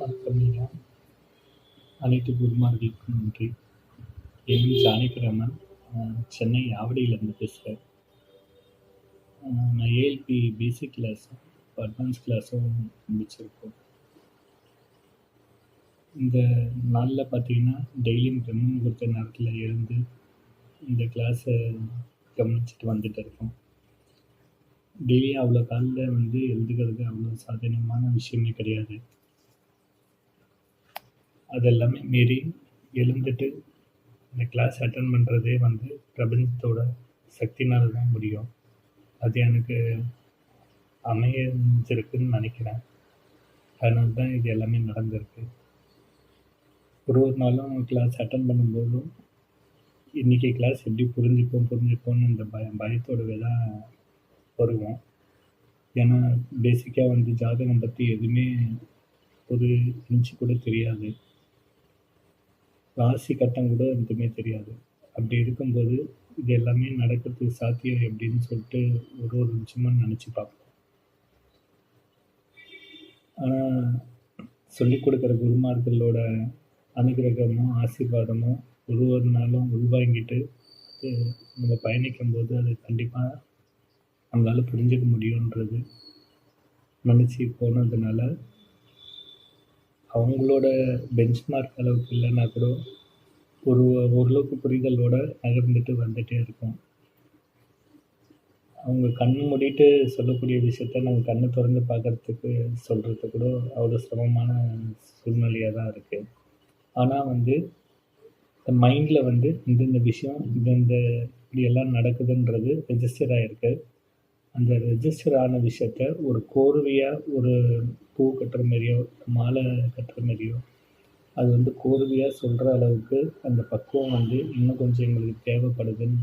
வணக்கம் ஐயா அனைத்து குருமார்களுக்கும் நன்றி. என் ஜானகிராமன் சென்னை ஆவடியிலேருந்து பேசுகிறேன் நான் ஏஎல்பி பேசிக் கிளாஸும் அட்வான்ஸ் கிளாஸும் முடிச்சிருக்கோம். இந்த நாளில் பார்த்தீங்கன்னா டெய்லியும் பிரம்ம முகூர்த்த நேரத்தில் இருந்து இந்த கிளாஸை கவனிச்சுட்டு வந்துட்டு இருக்கோம். டெய்லி அவ்வளோ காலில் வந்து எழுதுகிறது அவ்வளோ சாதாரணமான விஷயமே கிடையாது. அதெல்லாமே மீறி எழுந்துட்டு இந்த கிளாஸ் அட்டன் பண்ணுறதே வந்து பிரபஞ்சத்தோட சக்தினால் தான் முடியும். அது எனக்கு அமைஞ்சிருக்குன்னு நினைக்கிறேன். அதனால தான் இது எல்லாமே நடந்திருக்கு. ஒரு ஒரு நாளும் கிளாஸ் அட்டன் பண்ணும்போதும் இன்றைக்கி கிளாஸ் எப்படி புரிஞ்சுப்போம் புரிஞ்சுப்போம்னு இந்த பயம் பயத்தோடவே தான் வருவோம். ஏன்னா பேசிக்காக வந்து ஜாதகம் பற்றி எதுவுமே ஒரு இன்ச்சு கூட தெரியாது. ராசி கட்டம் கூட எதுவுமே தெரியாது. அப்படி இருக்கும்போது இது எல்லாமே நடக்கிறதுக்கு சாத்தியம் எப்படின்னு சொல்லிட்டு ஒரு ஒரு நிமிஷமாக நினச்சி பார்ப்போம். ஆனால் சொல்லிக் கொடுக்குற குருமார்களோட அனுகிரகமும் ஆசீர்வாதமும் ஒரு ஒரு நாளும் உள்வாங்கிட்டு நம்ம பயணிக்கும் போது அது கண்டிப்பாக நம்மளால் புரிஞ்சுக்க முடியுன்றது நினச்சி போனதுனால அவங்களோட பெஞ்ச்மார்க் அளவுக்கு இல்லைன்னா கூட ஒரு ஓரளவுக்கு புரிதலோட நகர்ந்துட்டு வந்துகிட்டே இருக்கோம். அவங்க கண் மூடிட்டு சொல்லக்கூடிய விஷயத்த நம்ம கண்ணை திறந்து பார்க்கறதுக்கு சொல்கிறது கூட அவ்வளோ சிரமமான சூழ்நிலையாக தான் இருக்குது ஆனால் வந்து இந்த மைண்டில் வந்து இந்தந்த விஷயம் இந்தந்த இப்படி எல்லாம் நடக்குதுன்றது ரெஜிஸ்டர் ஆகிருக்கு அந்த ரெஜிஸ்டர் ஆன விஷயத்த ஒரு கோர்வையாக ஒரு பூ கட்டுற மாரியோ மாலை கட்டுற மாரியோ அது வந்து கோர்வையாக சொல்கிற அளவுக்கு அந்த பக்குவம் வந்து இன்னும் கொஞ்சம் எங்களுக்கு தேவைப்படுதுன்னு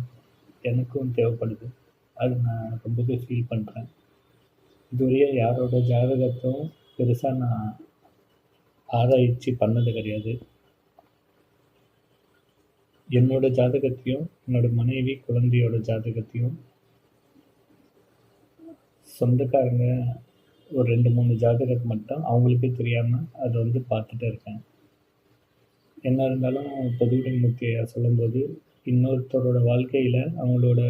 எனக்கும் தேவைப்படுது. அது நான் ரொம்பவே ஃபீல் பண்ணுறேன் இதுவரையும் யாரோட ஜாதகத்தும் பெருசாக நான் ஆராய்ச்சி பண்ணது கிடையாது. என்னோட ஜாதகத்தையும் என்னோட மனைவி குழந்தையோட ஜாதகத்தையும் சொந்தக்காரங்க ஒரு ரெண்டு மூணு ஜாதகத்துக்கு மட்டும் அவங்களுக்கே தெரியாமல் அதை வந்து பார்த்துட்டு இருக்கேன். என்ன இருந்தாலும் பொதுவுடை முக்கிய சொல்லும்போது இன்னொருத்தரோட வாழ்க்கையில் அவங்களோட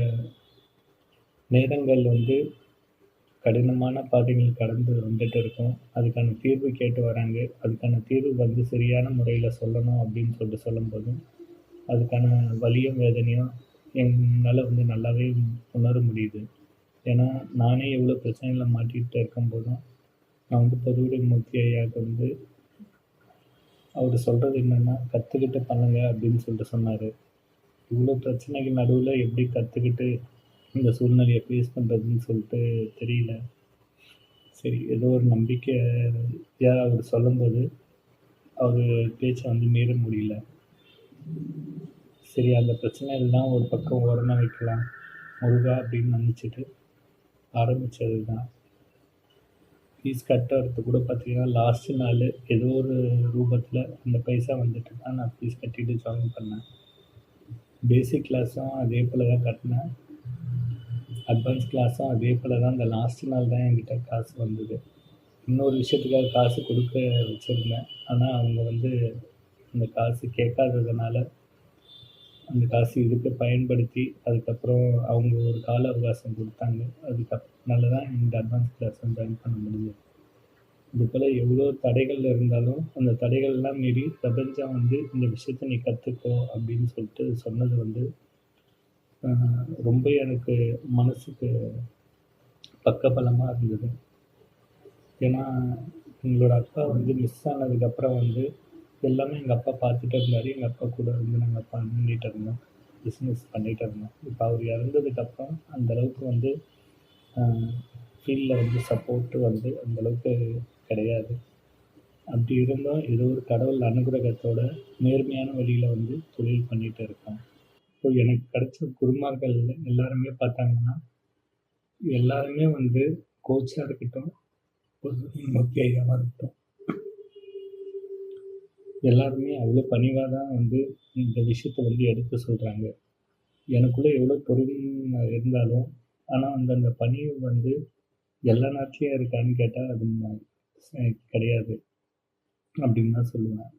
நேரங்கள் வந்து கடினமான பாதைகள் கடந்து வந்துட்டு இருக்கும். அதுக்கான தீர்வு கேட்டு வராங்க. அதுக்கான தீர்வு வந்து சரியான முறையில் சொல்லணும் அப்படின்னு சொல்லிட்டு சொல்லும்போதும் அதுக்கான வலியும் வேதனையும் என்னால் வந்து நல்லாவே உணர முடியுது. ஏன்னா நானே எவ்வளோ பிரச்சனையில் மாட்டிகிட்டு இருக்கும்போதும் நான் வந்து பொதுவுடை மூர்த்தி ஐயாவுக்கு வந்து அவர் சொல்கிறது என்னென்னா கற்றுக்கிட்டு பண்ணுங்க அப்படின்னு சொல்லிட்டு சொன்னார். இவ்வளோ பிரச்சனைகள் நடுவில் எப்படி கற்றுக்கிட்டு இந்த சூழ்நிலையை ஃபேஸ் பண்ணுறதுன்னு சொல்லிட்டு தெரியல. சரி ஏதோ ஒரு நம்பிக்கையாக அவர் சொல்லும்போது அவர் பேச்சை வந்து மீற முடியல. சரி அந்த பிரச்சனை எல்லாம் ஒரு பக்கம் ஓரமாக வைக்கலாம் முருகா அப்படின்னு நினச்சிட்டு ஆரம்பித்தது தான் ஃபீஸ் கட்டுறது கூட பார்த்தீங்கன்னா லாஸ்ட்டு நாள் ஏதோ ஒரு ரூபத்தில் அந்த பைசா வந்துட்டு தான் நான் ஃபீஸ் கட்டிட்டு ஜாயின் பண்ணேன். பேசிக் கிளாஸும் அதே போல் தான் கட்டினேன் அட்வான்ஸ் கிளாஸும் அதே போல் தான் அந்த லாஸ்ட்டு நாள் தான் என்கிட்ட காசு வந்தது. இன்னொரு விஷயத்துக்காக காசு கொடுக்க வச்சுருந்தேன். ஆனால் அவங்க வந்து அந்த காசு கேட்காததுனால அந்த காசு இதுக்கு பயன்படுத்தி அதுக்கப்புறம் அவங்க ஒரு கால அவகாசம் கொடுத்தாங்க. அதுக்கப்புறனால தான் இந்த அட்வான்ஸ் கிளாஸ் வந்து ஜாயின் பண்ண முடிஞ்சது. இது போல் எவ்வளோ தடைகள் இருந்தாலும் அந்த தடைகள்லாம் மீறி பிரபஞ்சம் வந்து இந்த விஷயத்த நீ கற்றுக்கோ அப்படின்னு சொல்லிட்டு சொன்னது வந்து ரொம்ப எனக்கு மனசுக்கு பக்கபலமாக இருந்தது. ஏன்னா எங்களோட அப்பா வந்து மிஸ் ஆனதுக்கப்புறம் வந்து எல்லாமே எங்கள் அப்பா பார்த்துட்டே இருந்தார். எங்கள் அப்பா கூட இருந்து நாங்கள் பண்ணிகிட்டு இருந்தோம். பிஸ்னஸ் பண்ணிகிட்டு இருந்தோம். இப்போ அவர் இறந்ததுக்கப்புறம் அந்தளவுக்கு வந்து ஃபீல்டில் வந்து சப்போர்ட்டு வந்து அந்தளவுக்கு கிடையாது. அப்படி இருந்தும் ஏதோ ஒரு கடவுள் அனுகிரகத்தோட நேர்மையான வழியில் வந்து தொழில் பண்ணிகிட்டு இருக்கோம். இப்போ எனக்கு கிடைச்ச குருமார்கள் எல்லாருமே பார்த்தாங்கன்னா எல்லாருமே வந்து கோச்சாக இருக்கட்டும் முக்கிய இருக்கட்டும். எல்லாருமே அவ்வளோ பணிவாக தான் வந்து இந்த விஷயத்த வந்து எடுத்து சொல்கிறாங்க எனக்குள்ளே எவ்வளோ பொறுமை இருந்தாலும் ஆனால் அந்த அந்த பணிவு வந்து எல்லா நாட்லேயும் இருக்கான்னு கேட்டால் அது கிடையாது. அப்படின்னு தான் சொல்லுவேன்.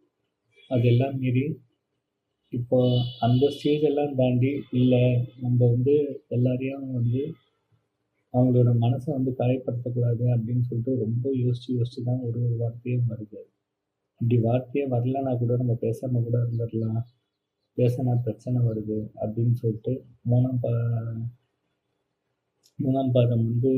அதெல்லாம் மீறி இப்போ அந்த ஸ்டேஜ் எல்லாம் தாண்டி இல்லை நம்ம வந்து எல்லாரையும் வந்து அவங்களோட மனசை வந்து காயப்படுத்தக்கூடாது அப்படின்னு சொல்லிட்டு ரொம்ப யோசித்து யோசித்து தான் ஒரு ஒரு வார்த்தையும் வருது. இப்படி வார்த்தையே வரலன்னா கூட நம்ம பேசாமல் கூட இருந்துடலாம். பேசினா பிரச்சனை வருது அப்படின்னு சொல்லிட்டு மூணாம் பா மூணாம் பாதம் வந்து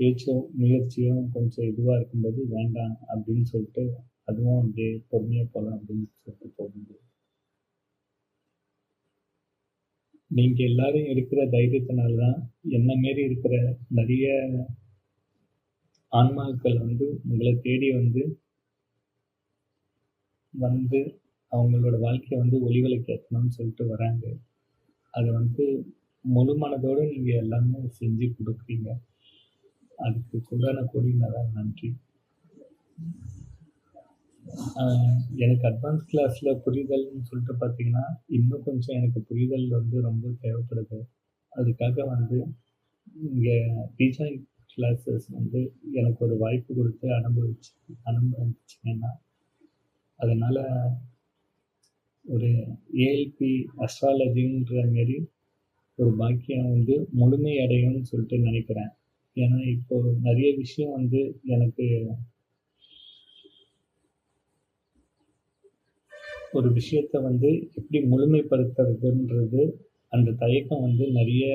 பேச்சும் முயற்சியும் கொஞ்சம் இதுவாக இருக்கும்போது வேண்டாம் அப்படின்னு சொல்லிட்டு அதுவும் அப்படியே பொறுமையாக போகலாம் அப்படின்னு சொல்லிட்டு போகுது நீங்கள் எல்லாரும் இருக்கிற தைரியத்தினால தான் என்ன மாரி இருக்கிற நிறைய ஆன்மாக்கள் வந்து உங்களை தேடி வந்து வந்து அவங்களோட வாழ்க்கையை வந்து ஒளிவிளக்கு ஏற்றணும்னு சொல்லிட்டு வராங்க. அதை வந்து முழு மனதோடு நீங்கள் எல்லாமே செஞ்சு கொடுக்குறீங்க. அதுக்கு கூடான கொடிங்க தான் நன்றி. எனக்கு அட்வான்ஸ் கிளாஸில் புரிதல்னு சொல்லிட்டு பார்த்தீங்கன்னா இன்னும் கொஞ்சம் எனக்கு புரிதல் வந்து ரொம்ப தேவைப்படுது. அதுக்காக வந்து இங்கே டீச்சரிங் கிளாஸஸ் வந்து எனக்கு ஒரு வாய்ப்பு கொடுத்து அனுபவிச்சு அனுபவிச்சிங்கன்னா அதனால் ஒரு ஏஎல்பி அஸ்ட்ராலஜின்ற மாரி ஒரு பாக்கியம் வந்து முழுமை அடையும்னு சொல்லிட்டு நினைக்கிறேன். ஏன்னா இப்போ நிறைய விஷயம் வந்து எனக்கு ஒரு விஷயத்த வந்து எப்படி முழுமைப்படுத்துறதுன்றது அந்த தயக்கம் வந்து நிறைய